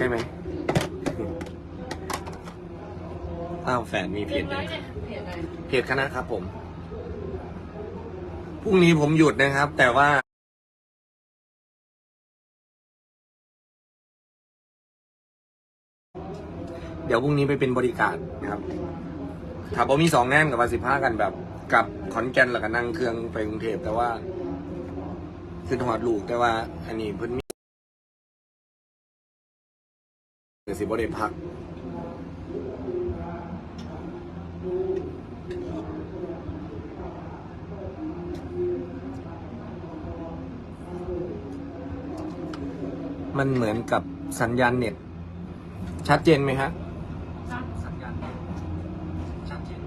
ช่ไหมอ้าวแฟนมีเพจเลยเพจคณะครับ ผม พรุ่งนี้ผมหยุดนะครับ แต่ว่าเดี๋ยวพรุ่งนี้ไปเป็นบริการนะครับถ้ามว่มีสองแง่นกับวันสิบห้ากันแบบกับขอนแก่นแล้วก็นั่งเครื่องไปกรุงเทพแต่ว่าคือถอดลูกแต่ว่า อันนี้เพิ่น มีเดี๋ยวสิบ่ได้พัก มันเหมือนกับสัญญาณเน็ต ชัดเจนไหมฮะสัญญาณเน็ตชัดเจน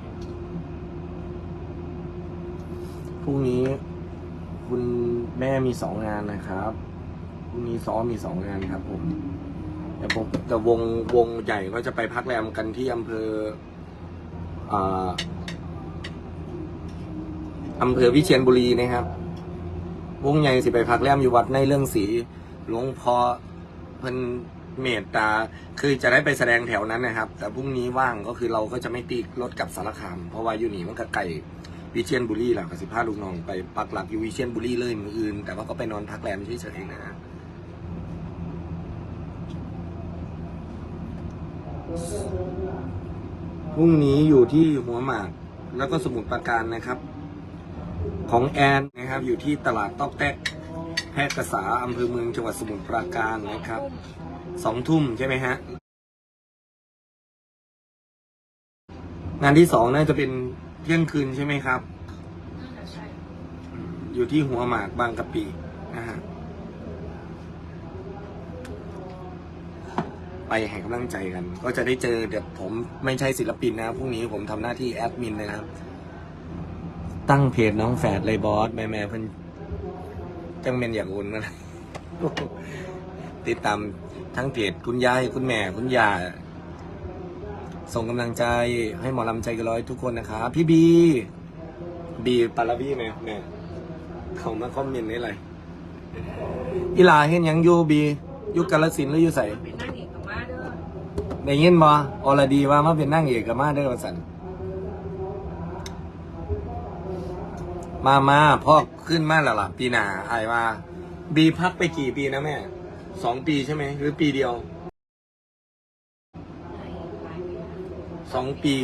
พรุ่งนี้คุณแม่มีสองงานนะครับพรุ่งนี้ซ้อมมีสองงานครับผม แต่ผมแต่วงวงใหญ่ก็จะไปพักแรมกันที่อำเภออ่าอำเภอวิเชียรบุรีนะครับ วงใหญ่สิไปพักแรมอยู่วัดในเรื่องสีหลวงพ่อเพิ่นเมตตา คือจะได้ไปแสดงแถวนั้นนะครับ แต่พรุ่งนี้ว่างก็คือเราก็จะไม่ตีรถกลับสารคาม เพราะว่าอยู่นี่มันก็ไกลวิเชียนบุรีแหละกับสิพาลูกน้องไปปักหลักอยู่วิเชียนบุรีเลยมืออื่น แต่ว่าก็ไปนอนพักแรมเฉยๆนะฮะ พรุ่งนี้อยู่ที่หัวหมากแล้วก็สมุทรปราการนะครับ ของแอนนะครับ อยู่ที่ตลาดตอกแตกแพร่กษาอำเภอเมืองจังหวัดสมุทรปราการนะครับสองทุ่มใช่ไหมฮะ งานที่สองน่าจะเป็นเที่ยงคืนใช่ไหมครับน่าจะใช่อยู่ที่หัวหมากบางกะปินะฮะ ไปให้กำลังใจกัน ก็จะได้เจอเดี๋ยวผมไม่ใช่ศิลปินนะพรุ่งนี้ผมทำหน้าที่แอดมินนะครับ ตั้งเพจน้องแฝดเลยบอสแม่แม่เพิ่นจังเป็นอยางอุ่นนะติดตามทั้งเพจคุณยายคุณแม่คุณยาส่งกำลังใจให้หมอลำใจกันร้อยทุกคนนะครับพี่บี บีปาราบีไหมแม่เขามาคอมเมนต์ได้เลยอีลาเห็นยังยูบียู่กาลสินหรืออยู่ใส ได้ยินบ่อรดีว่ามาเป็นนั่งเอกกับมาเด้อวสันมามาพ่อขึ้นมาแล้วล่ะ ปีหน้าอายว่า บีพักไปกี่ปีนะแม่สองปีใช่ไหม หรือปีเดียวสองปี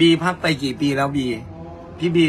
บีพักไปกี่ปีแล้วบี พี่บี